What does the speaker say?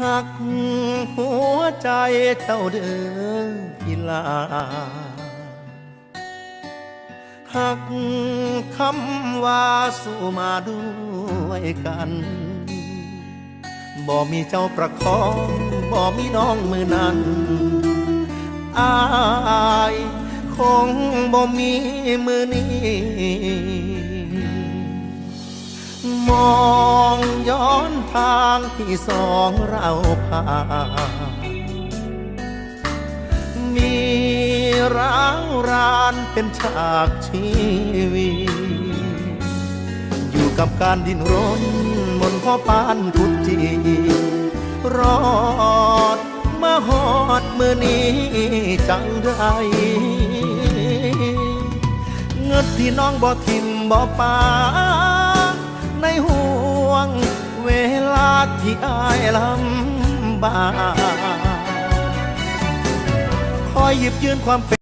หักหัวใจเจ้าเด้อกีลาหักคำว่าสู้มาด้วยกัน บ่มีเจ้าประคองบ่มีน้องมือนั้นอายคงบ่มีมือนี้ มองย้อนทางที่สองเราผ่านมีร้าวรานเป็นฉากชีวิตอยู่กับการดิ้นรนบนพ่อปานกุดจีรอดมาหอดมือนี้จังได้เงินที่น้องบ่ทิมบ่ปา ลาที่อายลำบากคอยหยิบยื่นความเป็น